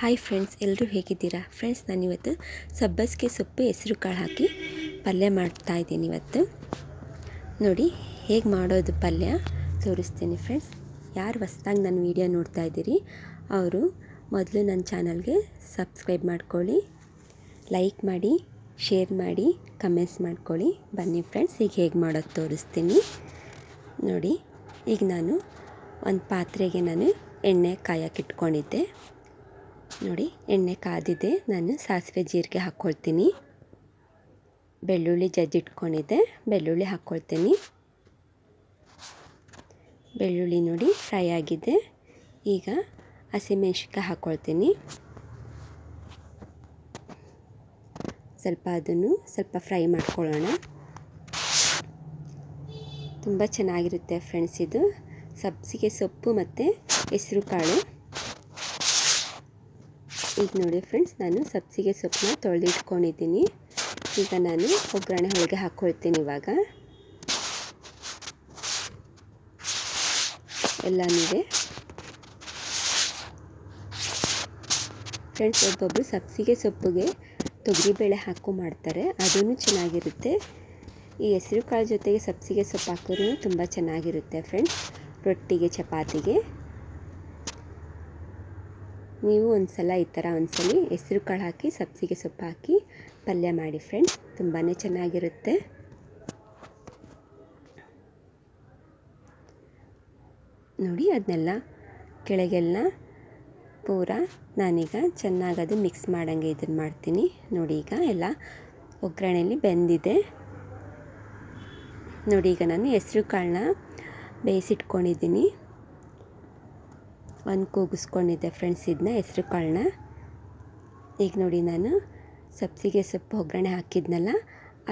Hi friends ಎಲ್ಲರೂ ಹೇಗಿದ್ದೀರಾ? Friends ನಾನಿವತ್ತು ಸಬ್ಬಸಿಗೆ ಸೊಪ್ಪು ಹೆಸರು ಕಾಳು ಹಾಕಿ ಪಲ್ಯ ಮಾಡ್ತಾ ಇದ್ದೀನಿ ಇವತ್ತು. ನೋಡಿ, ಹೇಗೆ ಮಾಡೋದು ಪಲ್ಯ ತೋರಿಸ್ತೀನಿ ಫ್ರೆಂಡ್ಸ್ ಯಾರು ಹೊಸ್ದಾಗಿ ನನ್ನ ವೀಡಿಯೋ ನೋಡ್ತಾ ಇದ್ದೀರಿ, ಅವರು ಮೊದಲು ನನ್ನ ಚಾನಲ್ಗೆ ಸಬ್ಸ್ಕ್ರೈಬ್ ಮಾಡ್ಕೊಳ್ಳಿ ಲೈಕ್ ಮಾಡಿ ಶೇರ್ ಮಾಡಿ ಕಮೆಂಟ್ಸ್ ಮಾಡ್ಕೊಳ್ಳಿ. ಬನ್ನಿ ಫ್ರೆಂಡ್ಸ್ ಈಗ ಹೇಗೆ ಮಾಡೋದು ತೋರಿಸ್ತೀನಿ. ನೋಡಿ, ಈಗ ನಾನು ಒಂದು ಪಾತ್ರೆಗೆ ನಾನು ಎಣ್ಣೆ ಕಾಯಕ್ಕೆ ಇಟ್ಕೊಂಡಿದ್ದೆ. ನೋಡಿ, ಎಣ್ಣೆ ಕಾದಿದೆ. ನಾನು ಸಾಸಿವೆ ಜೀರಿಗೆ ಹಾಕ್ಕೊಳ್ತೀನಿ ಬೆಳ್ಳುಳ್ಳಿ ಜಜ್ಜಿಟ್ಕೊಂಡಿದ್ದೆ ಬೆಳ್ಳುಳ್ಳಿ ಹಾಕ್ಕೊಳ್ತೀನಿ ಬೆಳ್ಳುಳ್ಳಿ ನೋಡಿ ಫ್ರೈ ಆಗಿದೆ. ಈಗ ಹಸಿಮೆಣ್ಸಿನ್ಕಾಯಿ ಹಾಕ್ಕೊಳ್ತೀನಿ ಸ್ವಲ್ಪ ಅದನ್ನು ಸ್ವಲ್ಪ ಫ್ರೈ ಮಾಡ್ಕೊಳ್ಳೋಣ. ತುಂಬ ಚೆನ್ನಾಗಿರುತ್ತೆ ಫ್ರೆಂಡ್ಸ್ ಇದು. ಸಬ್ಸಿಗೆ ಸೊಪ್ಪು ಮತ್ತು ಹೆಸರು ಕಾಳು ಈಗ ನೋಡಿ ಫ್ರೆಂಡ್ಸ್ ನಾನು ಸಬ್ಸಿಗೆ ಸೊಪ್ಪನ್ನ ತೊಳೆದಿಟ್ಕೊಂಡಿದ್ದೀನಿ. ಈಗ ನಾನು ಒಗ್ಗರಣೆ ಹೋಳಿಗೆ ಹಾಕ್ಕೊಳ್ತೀನಿ ಇವಾಗ. ಎಲ್ಲನೂ ಫ್ರೆಂಡ್ಸ್ ಒಬ್ಬೊಬ್ಬರು ಸಬ್ಸಿಗೆ ಸೊಪ್ಪಿಗೆ ತೊಗರಿಬೇಳೆ ಹಾಕು ಮಾಡ್ತಾರೆ. ಅದೂ ಚೆನ್ನಾಗಿರುತ್ತೆ. ಈ ಹೆಸರು ಕಾಳು ಜೊತೆಗೆ ಸಬ್ಸಿಗೆ ಸೊಪ್ಪು ಹಾಕಿದ್ರೂ ತುಂಬ ಚೆನ್ನಾಗಿರುತ್ತೆ ಫ್ರೆಂಡ್ಸ್ ರೊಟ್ಟಿಗೆ, ಚಪಾತಿಗೆ. ನೀವು ಒಂದು ಸಲ ಈ ಥರ ಒಂದ್ಸಲ ಹೆಸರು ಕಾಳು ಹಾಕಿ ಸಬ್ಸಿಗೆ ಸೊಪ್ಪು ಹಾಕಿ ಪಲ್ಯ ಮಾಡಿ ಫ್ರೆಂಡ್ಸ್ ತುಂಬಾ ಚೆನ್ನಾಗಿರುತ್ತೆ. ನೋಡಿ ಅದನ್ನೆಲ್ಲ ಕೆಳಗೆಲ್ಲ ಪೂರ ನಾನೀಗ ಚೆನ್ನಾಗಿ ಅದು ಮಿಕ್ಸ್ ಮಾಡೋಂಗೆ ಇದನ್ನು ಮಾಡ್ತೀನಿ. ನೋಡಿ ಈಗ ಎಲ್ಲ ಒಗ್ಗರಣೆಯಲ್ಲಿ ಬೆಂದಿದೆ. ನೋಡಿ ಈಗ ನಾನು ಹೆಸರು ಕಾಳನ್ನ ಬೇಯಿಸಿಟ್ಕೊಂಡಿದ್ದೀನಿ. ಒಂದು ಕೂಗಿಸ್ಕೊಂಡಿದ್ದೆ ಫ್ರೆಂಡ್ಸ್ ಇದನ್ನ, ಹೆಸರು ಕಾಳನ್ನ. ಈಗ ನೋಡಿ ನಾನು ಸಬ್ಸಿಗೆ ಸೊಪ್ಪು ಒಗ್ಗರಣೆ ಹಾಕಿದ್ನಲ್ಲ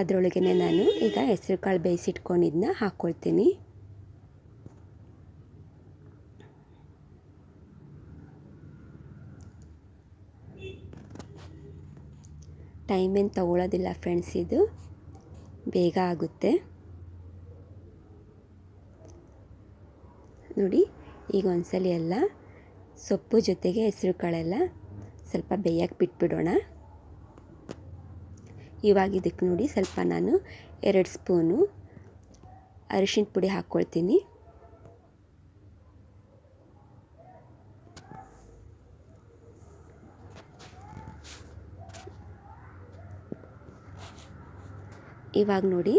ಅದರೊಳಗೆ ನಾನು ಈಗ ಹೆಸರು ಕಾಳು ಬೇಯಿಸಿಟ್ಕೊಂಡಿದ್ದನ್ನ ಹಾಕ್ಕೊಳ್ತೀನಿ ಟೈಮೇನು ತಗೊಳ್ಳೋದಿಲ್ಲ ಫ್ರೆಂಡ್ಸ್ ಇದು, ಬೇಗ ಆಗುತ್ತೆ. ನೋಡಿ, ಈಗ ಒಂದ್ಸಲಿ ಎಲ್ಲ ಸೊಪ್ಪು ಜೊತೆಗೆ ಹೆಸರು ಕಾಳೆಲ್ಲ ಸ್ವಲ್ಪ ಬೇಯಕ್ಕೆ ಬಿಟ್ಬಿಡೋಣ. ಇವಾಗ ಇದಕ್ಕೆ ನೋಡಿ ಸ್ವಲ್ಪ ನಾನು ಎರಡು ಸ್ಪೂನು ಅರಿಶಿನ ಪುಡಿ ಹಾಕ್ಕೊಳ್ತೀನಿ. ಇವಾಗ ನೋಡಿ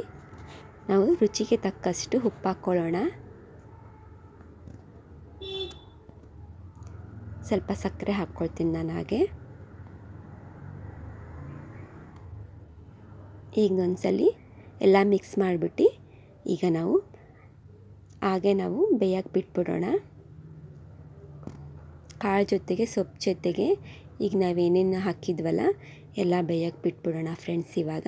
ನಾವು ರುಚಿಗೆ ತಕ್ಕಷ್ಟು ಉಪ್ಪು ಹಾಕ್ಕೊಳ್ಳೋಣ. ಸ್ವಲ್ಪ ಸಕ್ಕರೆ ಹಾಕ್ಕೊಳ್ತೀನಿ ನಾನು ಹಾಗೆ. ಈಗ ಒಂದ್ಸಲಿ ಎಲ್ಲ ಮಿಕ್ಸ್ ಮಾಡಿಬಿಟ್ಟು ಈಗ ನಾವು ಹಾಗೆ ನಾವು ಬೇಯಕ್ಕೆ ಬಿಟ್ಬಿಡೋಣ. ಕಾಳು ಜೊತೆಗೆ ಸೊಪ್ಪು ಜೊತೆಗೆ ಈಗ ನಾವೇನೇನು ಹಾಕಿದ್ವಲ್ಲ ಎಲ್ಲ ಬೇಯಕ್ಕೆ ಬಿಟ್ಬಿಡೋಣ ಫ್ರೆಂಡ್ಸ್ ಇವಾಗ.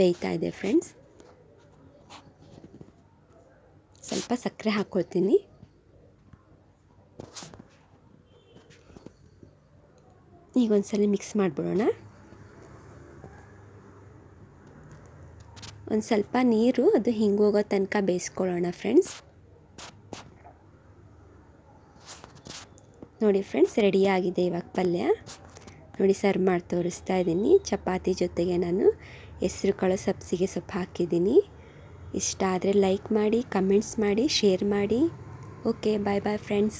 ಬೇಯ್ತಾ ಇದೆ ಫ್ರೆಂಡ್ಸ್ ಸ್ವಲ್ಪ ಸಕ್ಕರೆ ಹಾಕ್ಕೊಳ್ತೀನಿ ಈಗ ಒಂದ್ಸಲ ಮಿಕ್ಸ್ ಮಾಡಿಬಿಡೋಣ. ಒಂದು ಸ್ವಲ್ಪ ನೀರು, ಅದು ಹಿಂಗೋಗೋ ತನಕ ಬೇಯಿಸ್ಕೊಳ್ಳೋಣ ಫ್ರೆಂಡ್ಸ್ ನೋಡಿ ಫ್ರೆಂಡ್ಸ್ ರೆಡಿಯಾಗಿದೆ ಇವಾಗ ಪಲ್ಯ. ನೋಡಿ ಸರ್ವ್ ಮಾಡಿ ತೋರಿಸ್ತಾ ಇದ್ದೀನಿ ಚಪಾತಿ ಜೊತೆಗೆ ನಾನು ಹೆಸ್ರು ಕಾಳು ಸಬ್ಸಿಗೆ ಸೊಪ್ಪು ಹಾಕಿದ್ದೀನಿ. ಇಷ್ಟ ಆದರೆ ಲೈಕ್ ಮಾಡಿ ಕಮೆಂಟ್ಸ್ ಮಾಡಿ ಶೇರ್ ಮಾಡಿ. Okay bye bye friends